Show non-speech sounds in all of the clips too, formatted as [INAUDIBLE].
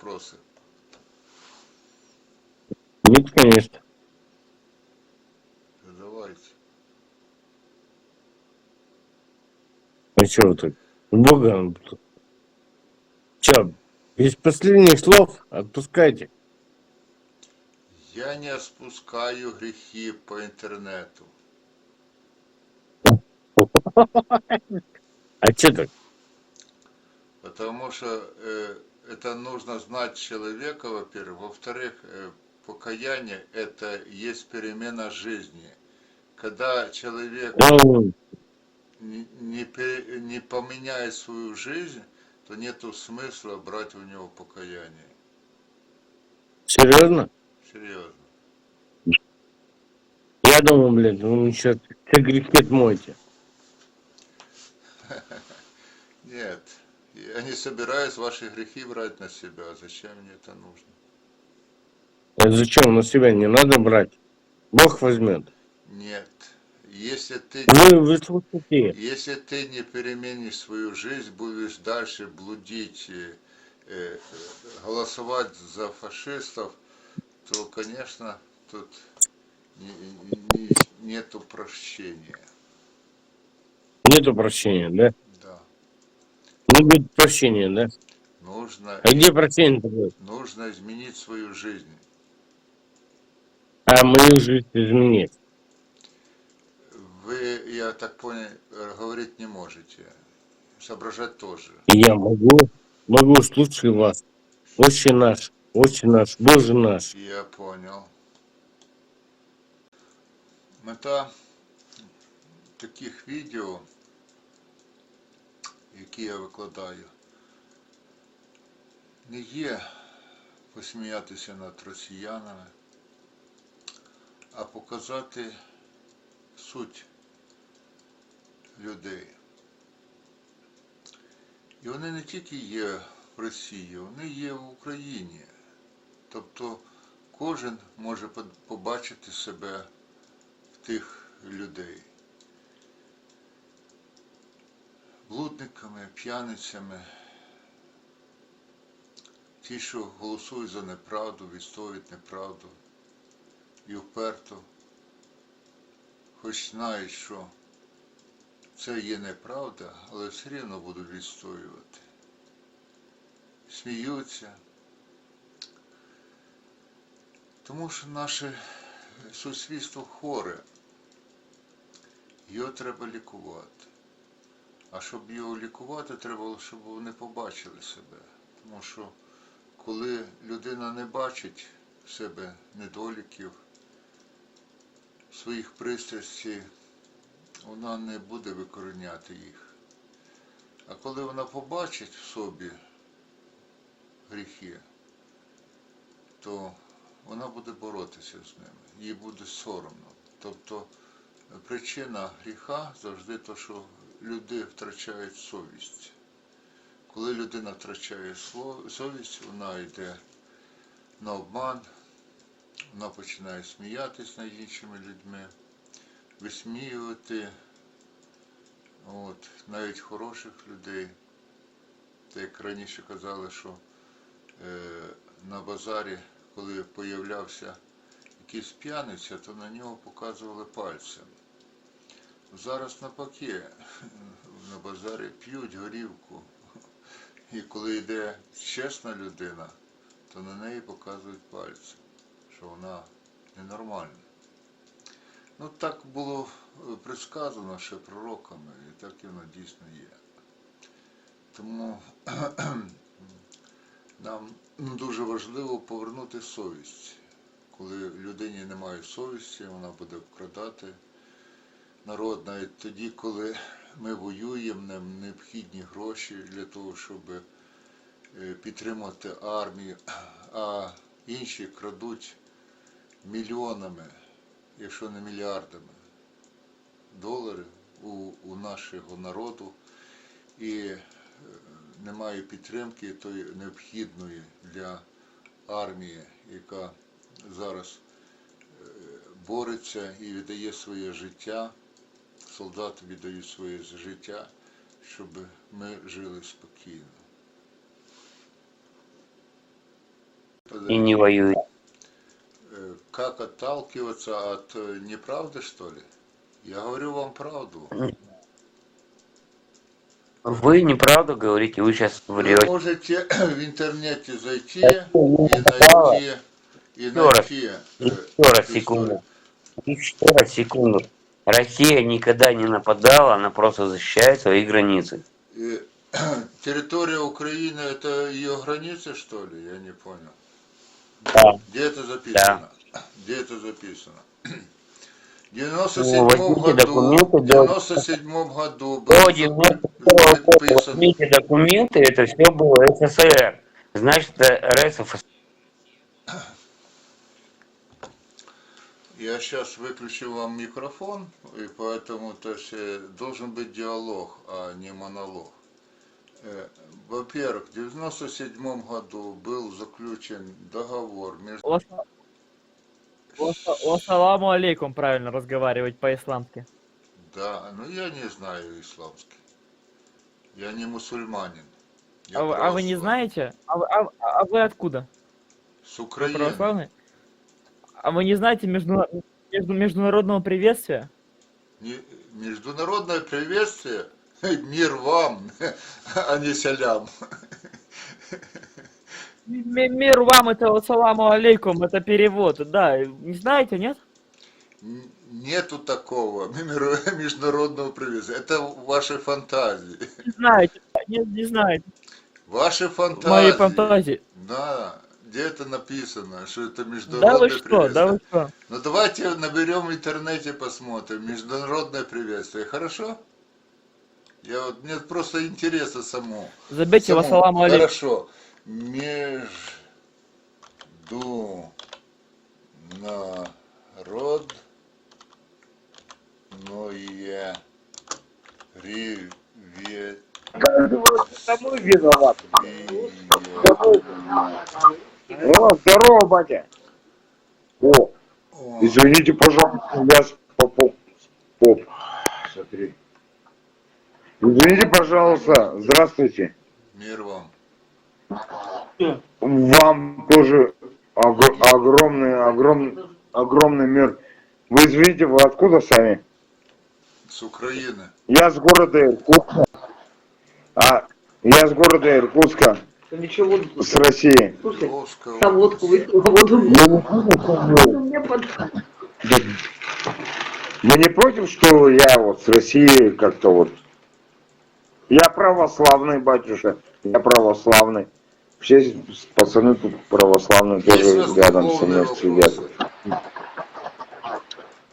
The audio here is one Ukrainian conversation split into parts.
вопросы? Нет, конечно. Задавайте. А что вы так? Богом. Че, без последних слов отпускайте. Я не спускаю грехи по интернету. А че так? Потому что э, это нужно знать человека, во-первых. Во-вторых, э, покаяние – это есть перемена жизни. Когда человек не, не, не поменяет свою жизнь, то нету смысла брать у него покаяние. серьезно? Серьезно. Я думаю, блин, вы сейчас все грехи отмойте. [LAUGHS] Нет, я не собираюсь ваши грехи брать на себя. Зачем мне это нужно? А зачем на себя не надо брать? Бог возьмет. Нет. Если ты, Вы, вы слушайте. если ты не переменишь свою жизнь, будешь дальше блудить, э, голосовать за фашистов, то, конечно, тут не- не- нету прощения. Нету прощения, да? Не будет прощения, да? Нужно, А где прощение такое? нужно изменить свою жизнь. А мою жизнь изменить. Вы, я так понял, говорить не можете. Соображать тоже. Я могу, могу слушать вас. Отче наш, Отче наш, Боже наш. Я понял. Мета таких відео, які я викладаю, не є посміятися над росіянами, а показати суть людей. І вони не тільки є в Росії, вони є в Україні. Тобто кожен може побачити себе в тих людей. Блудниками, п'яницями, ті, що голосують за неправду, відстоюють неправду і вперто, хоч знають, що це є неправда, але все рівно будуть відстоювати. Сміються. Тому що наше суспільство хворе. Його треба лікувати. А щоб його лікувати, треба, щоб вони побачили себе. Тому що коли людина не бачить в себе недоліків, своїх пристрастей, вона не буде викореняти їх. А коли вона побачить в собі гріхи, то вона буде боротися з ними, їй буде соромно. Тобто причина гріха завжди то, що люди втрачають совість. Коли людина втрачає совість, вона йде на обман, вона починає сміятись над іншими людьми, висміювати от, навіть хороших людей. Так як раніше казали, що е, на базарі, коли появлявся якийсь п'яниця, то на нього показували пальцем. Зараз навпаки, на базарі п'ють горівку. І коли йде чесна людина, то на неї показують пальцем, що вона ненормальна. Ну так було е, предсказано ще пророками, і так і воно дійсно є. Тому [CLEARS THROAT] нам дуже важливо повернути совість. Коли людині немає совісті, вона буде вкрадати народ навіть тоді, коли ми воюємо, нам необхідні гроші для того, щоб е, підтримати армію, а інші крадуть мільйонами, якщо не мільярдами доларів у, у нашого народу. І е, немає підтримки тої необхідної для армії, яка зараз е, бореться і віддає своє життя, солдати віддають своє життя, щоб ми жили спокійно. и не воюет. Э, Как отталкиваться от э, неправды, что ли? Я говорю вам правду. Вы неправду говорите, вы сейчас Вы врете. можете [CLEARS THROAT] в интернете зайти и найти, и Еще раз. найти э, Еще раз, эту секунду. Еще раз, секунду. Россия никогда не нападала, она просто защищает свои границы. И [CLEARS THROAT] территория Украины это ее границы, что ли? Я не понял. Да. Где это записано? Где это записано? [CLEARS THROAT] В 97 Ну, году, в да. 97 году До был 92 года написан возьмите документы, это все было СССР. Значит, РСФСР. Я сейчас выключу вам микрофон, и поэтому то есть, должен быть диалог, а не монолог. Э, Во-первых, в 97 году был заключен договор между... Вассаламу алейкум, правильно разговаривать по-исламски. Да, но я не знаю исламский. Я не мусульманин. Я А вы, а вы не знаете? А вы, а- а вы откуда? С Вы Украины. православный? А вы не знаете между, между, международного приветствия? Не- Международное приветствие, [LAUGHS] мир вам, [LAUGHS] а не селям. М- Мир вам это вассаламу алейкум, это перевод, да. Не знаете, нет? Н- Нету такого [LAUGHS] мир- международного приветствия. Это ваши фантазии. Не знаете, не, не знаете. Ваши фантазии. Мои фантазии. Да, где это написано, что это Да международное вы что, приветствие. да вы что? Ну давайте наберем в интернете, посмотрим. Международное приветствие, хорошо? Я вот, мне просто интересно само. Забейте Саму. вассаламу алейкум. Хорошо. Международное привет. Кому виноват? О, здорово, батя. О, О, извините, пожалуйста, я с попом. Поп, смотри. Извините, пожалуйста, здравствуйте. мир вам. Вам тоже ог- огромный, огромный, огромный мир. Вы извините, вы откуда сами? С Украины. Я с города Иркутска. А, я с города Иркутска, Ничего, с России. слушай, водку выпила, воду Вы не против. Вы не против, что я вот с России как-то вот... Я православный, батюшка, я православный. Все пацаны тут православные тоже рядом со мной сидят.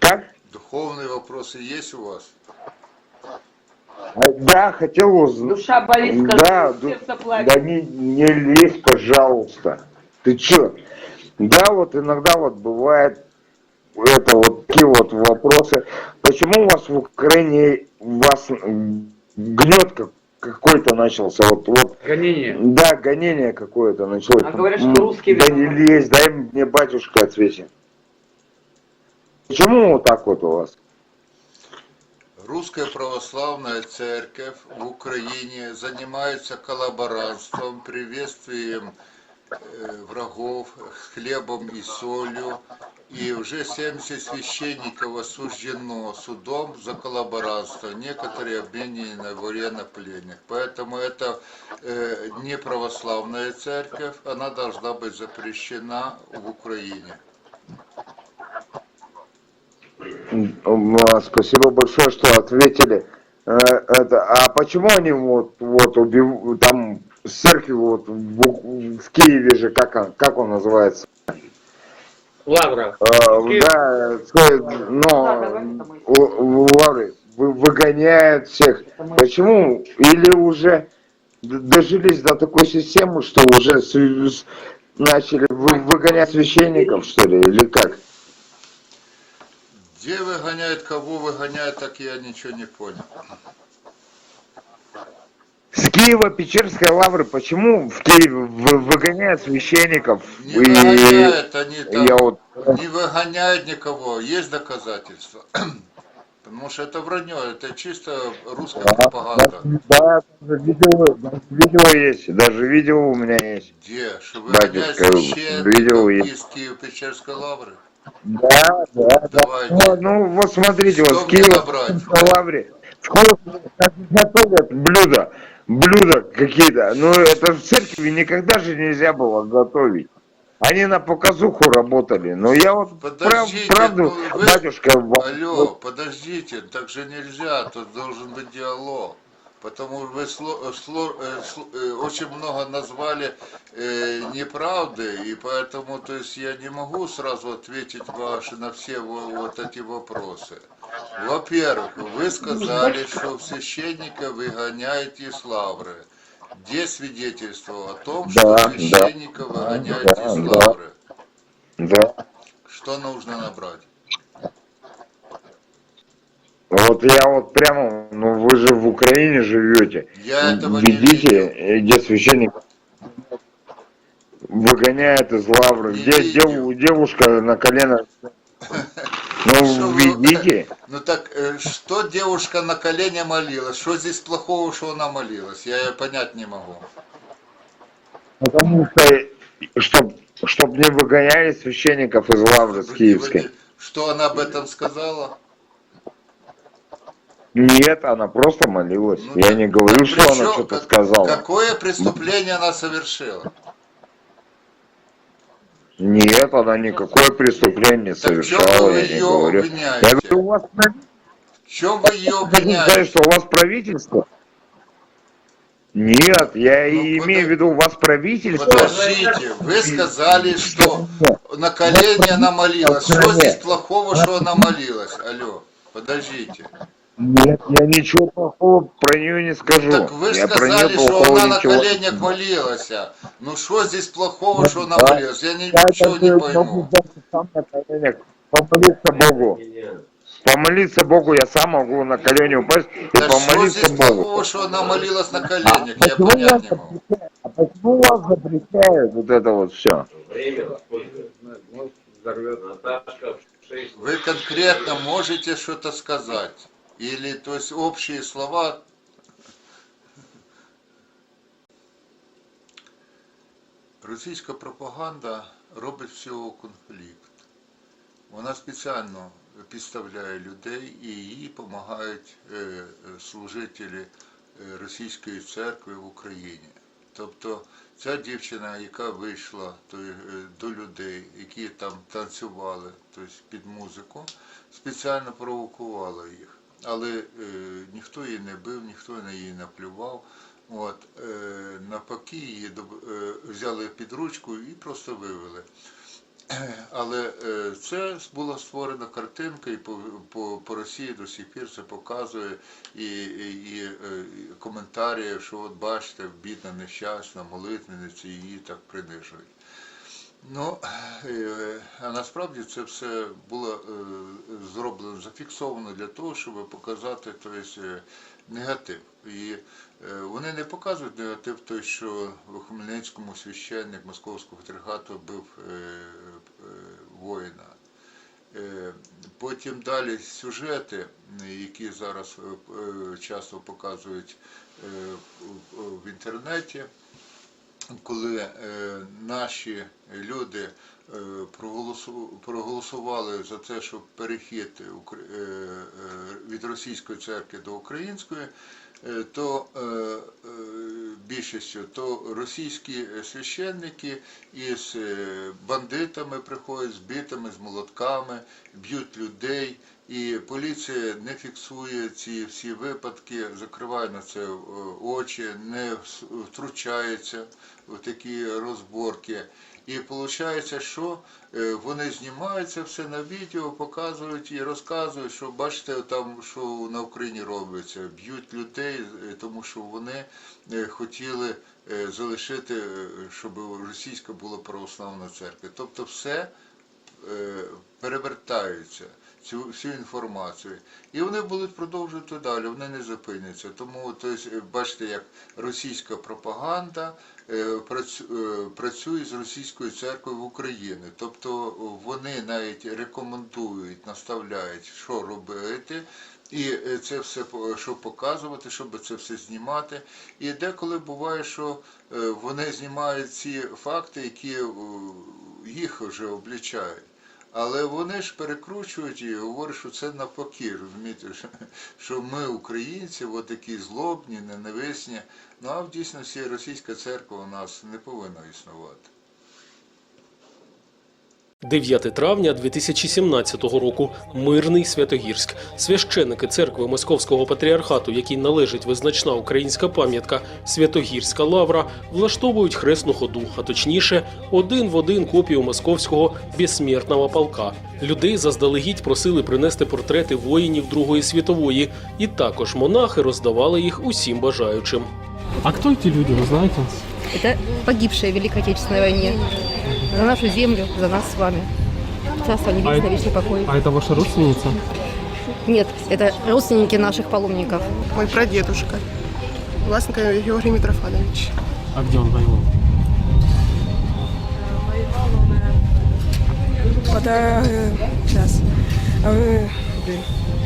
Как? Духовные вопросы есть у вас? А, Да, хотел узнать. Душа болит, Да, скажи, ду- сердце плачет. Да не, не лезь, пожалуйста. Ты чё? Да, вот иногда вот бывает это вот такие вот вопросы. Почему у вас в Украине вас гнет как, какой-то начался? Вот, вот, Гонение. да, гонение какое-то началось. А говорят, что русские Да не лезь, дай мне батюшка ответить. Почему вот так вот у вас? Русская православная церковь в Украине занимается коллаборантством, приветствием э, врагов хлебом и солью. И уже 70 священников осуждено судом за коллаборантство. Некоторые обменены на военнопленных. Поэтому это э, не православная церковь. Она должна быть запрещена в Украине. Спасибо большое, что ответили. Э, Это, а почему они вот, вот убив... там церкви вот в, в Киеве же, как он, как он называется? Лавра. Э, да, э, но Лавры вы- выгоняют всех. Почему? Или уже дожились до такой системы, что уже начали вы- выгонять священников, что ли, или как? Где выгоняют, кого выгоняют, так я ничего не понял. С Киева Печерской лавры почему в Киеве вы- выгоняют священников? Не И выгоняют они там, я вот не выгоняют никого, есть доказательства. [CLEARS THROAT] Потому что это вранье, это чисто русская Да, пропаганда. Да, даже видео, видео есть, даже видео у меня есть. Где? Что Батюшка, священников видел я. из Киево-Печерской лавры? Да, да, да. Ну, ну, вот смотрите, Что вот в Киеве, в Лавре, сколько как готовят блюда, блюда какие-то. Ну, это в церкви никогда же нельзя было готовить. Они на показуху работали. Но я вот прав- Подождите, правду, ну вы- батюшка, Алло, подождите, так же нельзя, тут должен быть диалог. Потому что вы сло- сло- э, э, очень много назвали э, неправды, и поэтому то есть я не могу сразу ответить ваши на все во- вот эти вопросы. Во-первых, вы сказали, что священника выгоняете из лавры. Где свидетельство о том, что Да, да. священника Да, из да. лавры? Да. Что нужно набрать? Вот я вот прямо, ну вы же в Украине живете. Я этого не Введите, видел. э, где священник выгоняет из лавры, Не где видел. дев- девушка на колено. [LAUGHS] Ну, введите. Ну так, э, что девушка на колене молилась? Что здесь плохого, что она молилась? Я ее понять не могу. Потому что, чтоб, чтоб не выгоняли священников из лавры с Киевской. Что она об этом сказала? Нет, она просто молилась. Ну Я не говорю, что она что-то как- сказала. Какое преступление она совершила? Нет, она никакое преступление не совершала, я не говорю. Я обвиняете? говорю, у вас В чем вы ее обвиняете? что у вас правительство? Нет, я Ну, и подо- имею в виду, у вас правительство. Подождите, вы сказали, что на колени она молилась. Что здесь плохого, что она молилась? Алло, подождите. Нет, я ничего плохого про нее не скажу. Так вы я сказали, что она на коленях молилась. Ну что здесь плохого, что она молилась? Я Я ничего не могу пойму. даже сам на коленях помолиться Богу. Помолиться Богу я сам могу на колени упасть и Да что помолиться здесь Богу. плохого, что она молилась на коленях? Я Почему вас понять не могу. запрещают? А почему вас запрещают вот это вот все? Время сколько? Наташка в 6. Вы конкретно можете что-то сказать? Или, то есть, общие слова? Російська пропаганда робить всього конфлікт. Вона спеціально підставляє людей і їй допомагають е, е, служителі е, російської церкви в Україні. Тобто ця дівчина, яка вийшла до людей, які там танцювали тобто під музику, спеціально провокувала їх. Але е, ніхто її не бив, ніхто на її не плював. От, е, навпаки, її е, взяли під ручку і просто вивели. [CLEARS THROAT] Але це була створена картинка, і по, по, по Росії до сих пір це показує і, і, і коментарі, що от бачите, бідна нещасна молитвенниця, її так принижують. Ну, е, а насправді це все було е, зроблено, зафіксовано для того, щоб показати тобто, негатив. І вони не показують негатив той, що в Хмельницькому священник Московського патріархату бив воїна. Потім далі сюжети, які зараз часто показують в інтернеті, коли е, наші люди е, проголосу- проголосували за те, щоб перехід е, від російської церкви до української, то більшістю то російські священники із бандитами приходять, з битами, з молотками, б'ють людей. І поліція не фіксує ці всі випадки, закриває на це е, очі, не втручається в такі розборки. І виходить, що е, вони знімають це все на відео, показують і розказують, що бачите, там що на Україні робиться, б'ють людей, е, тому що вони хотіли залишити, щоб російська була православна церква. Тобто все перевертаються цю всю інформацію. І вони будуть продовжувати далі, вони не зупиняться. Тому тобто, бачите, як російська пропаганда е, е, працює з російською церквою в Україні. Тобто вони навіть рекомендують, наставляють, що робити. І е, це все що показувати, щоб це все знімати. І деколи буває, що вони знімають ці факти, які їх вже облічають. Але вони ж перекручують і говорять, що це навпаки, розумієте, що, ми, українці, такі злобні, ненависні. Ну а в дійсності російська церква у нас не повинна існувати. 9 травня 2017 року. Мирний Святогірськ. Священники церкви Московського патріархату, якій належить визначна українська пам'ятка Святогірська лавра, влаштовують хресну ходу, а точніше, один в один копію московського безсмертного полка. Людей заздалегідь просили принести портрети воїнів Другої світової, і також монахи роздавали їх усім бажаючим. А кто эти люди, вы знаете? Это погибшие в Великой Отечественной войне. За нашу землю, за нас с вами. Царство небесное, А- вечный покой. А это ваша родственница? Нет, это родственники наших паломников. Мой прадедушка. Власенко Георгий Митрофанович. А где он воевал? Это сейчас.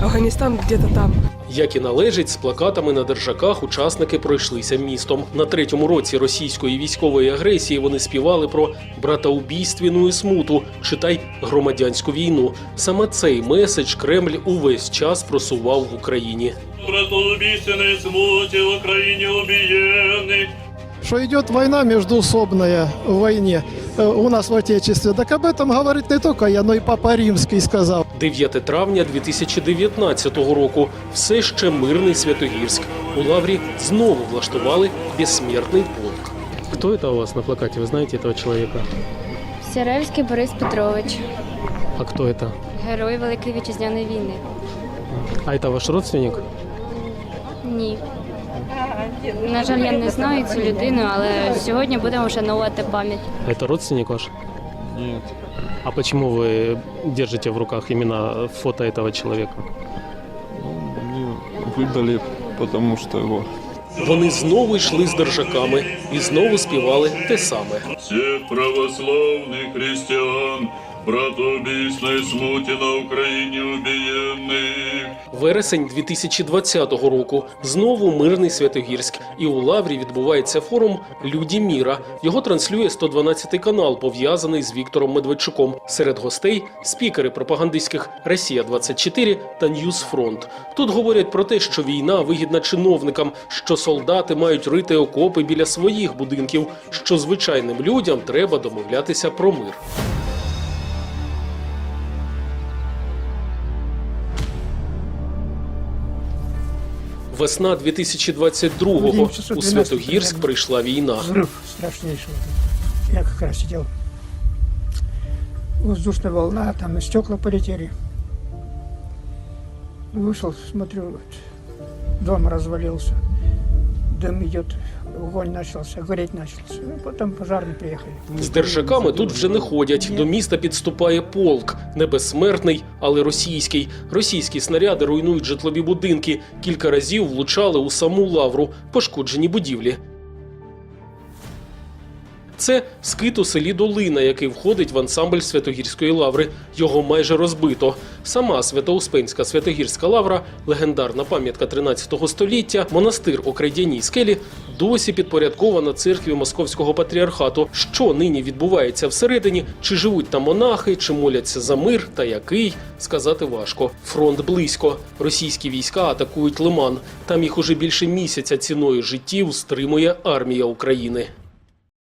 Афганистан где-то там. Як і належить, з плакатами на держаках учасники пройшлися містом. На третьому році російської військової агресії вони співали про братоубійственну смуту, читай громадянську війну. Саме цей меседж Кремль увесь час просував в Україні. братоубийственной смуті в Україні убиенных, что идет война междуусобная в войне э, у нас в Отечестве. Так об этом говорит не только я, но и Папа Римский сказал. 9 травня 2019 року. Все ще мирний Святогірськ. У лаврі знову влаштували безсмертний полк. Кто это у вас на плакате? Вы знаете этого человека? Сяревський Борис Петрович, А кто это? герой Великої Вітчизняної війни. А это ваш родственник? Ні. На жаль, я не знаю цю людину, але сьогодні будемо вшановувати пам'ять. А Это родственник ваш? Нет. А почему вы держите в руках именно фото этого человека? выдали, потому что его Вони знову йшли з держаками і знову співали те саме. всех православных христиан, братоубийственной смуте на Украине убиенных. Вересень 2020 року знову мирний Святогірськ, і у Лаврі відбувається форум Люді міра. Його транслює 112 канал, пов'язаний з Віктором Медведчуком. Серед гостей спікери пропагандистських Росія 24 та Ньюс Фронт. Тут говорять про те, що війна вигідна чиновникам, що солдати мають рити окопи біля своїх будинків, що звичайним людям треба домовлятися про мир. Весна 2022-го у Святогірськ прийшла війна. Взрыв страшнейший. Я как раз сидел. Воздушная волна, там и стекла полетели. Вышел, смотрю, вот, дом развалился. Дым идет, огонь начался, гореть начался. Ну, потом пожарные приехали. З держаками тут вже не ходять. До міста підступає полк, не безсмертний, але російський. Російські снаряди руйнують житлові будинки. Кілька разів влучали у саму лавру, пошкоджені будівлі. Це скит у селі Долина, який входить в ансамбль Святогірської лаври. Його майже розбито. Сама Святоуспенська Святогірська лавра, легендарна пам'ятка 13 століття, монастир у крайдяній скелі, досі підпорядкована церкві Московського патріархату. Що нині відбувається всередині? Чи живуть там монахи, чи моляться за мир, та який сказати важко. Фронт близько. Російські війська атакують Лиман. Там їх уже більше місяця ціною життів стримує армія України.